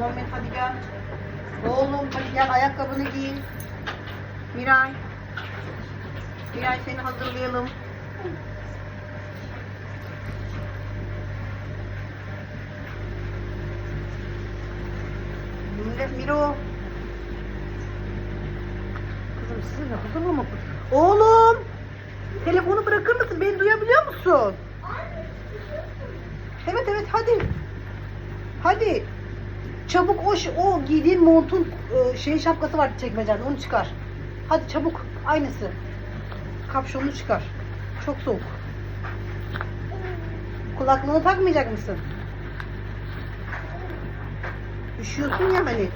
Muhammed hadi gel. Oğlum hadi gel ayakkabını giy. Miray. Miray seni hazırlayalım. Millet Miro. Kızım sizinle hazırlamak. Oğlum. Telefonu bırakır mısın? Beni duyabiliyor musun? Evet evet hadi. Hadi. Çabuk o, o giydiğin montun e, şey şapkası var çekmecende onu çıkar. Hadi çabuk aynısı. Kapşonunu çıkar. Çok soğuk. Kulaklığını takmayacak mısın? Üşüyorsun ya hani.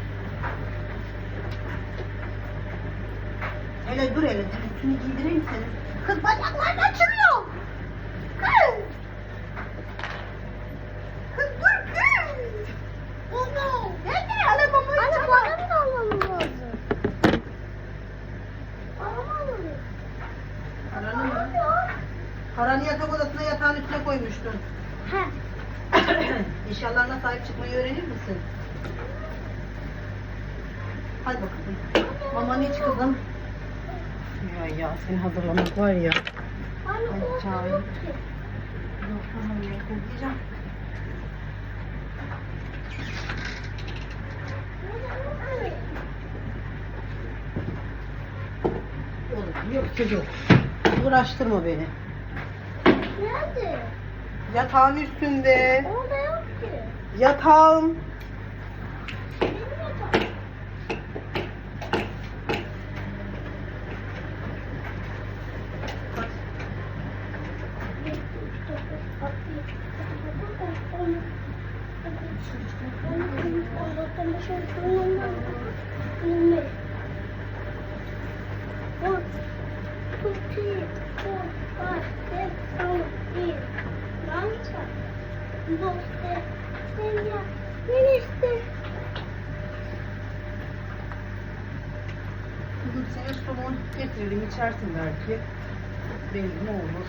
Hele dur hele üstünü giydireyim seni. Kız bacakların açılıyor. Kız. Kız dur kız. Baba. Nerede alamamı? Anne bana mı almamız lazım? Bana mı alalım? Paranı mı? Paranı yatak odasına yatağın üstüne koymuştun. He. Eşyalarına sahip çıkmayı öğrenir misin? Hadi bakalım. Maman iç kızım. Ya ya seni hazırlamak var ya. Anne Ay, o çay. yok tamam ya koklayacağım. Oğlum yok çocuk. Uğraştırma beni. Yatağın üstünde. Orada yok ki. Yatağım. Benim yatağım. Ten. Doste, Sevya, Menişte. Bugün senin somon getirelim içersin belki. Belli ne olur.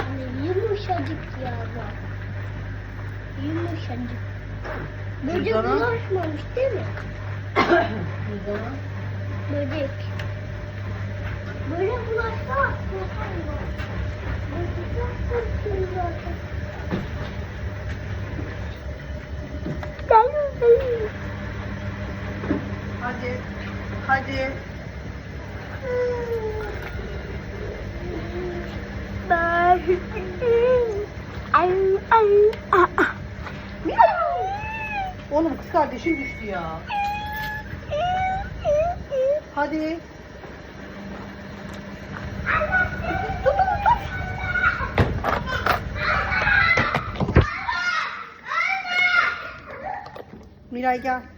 Anne yumuşacık ya bak. Yumuşacık. Böcek Cüzdanı? bulaşmamış değil mi? Cüzdanı. Böcek. Böyle bulaşsa korkarım ben. Böcekler korkuyor zaten. Hadi. Hadi. Ben... Ay ay. Oğlum kız kardeşin düştü ya. Hadi. Miray gel.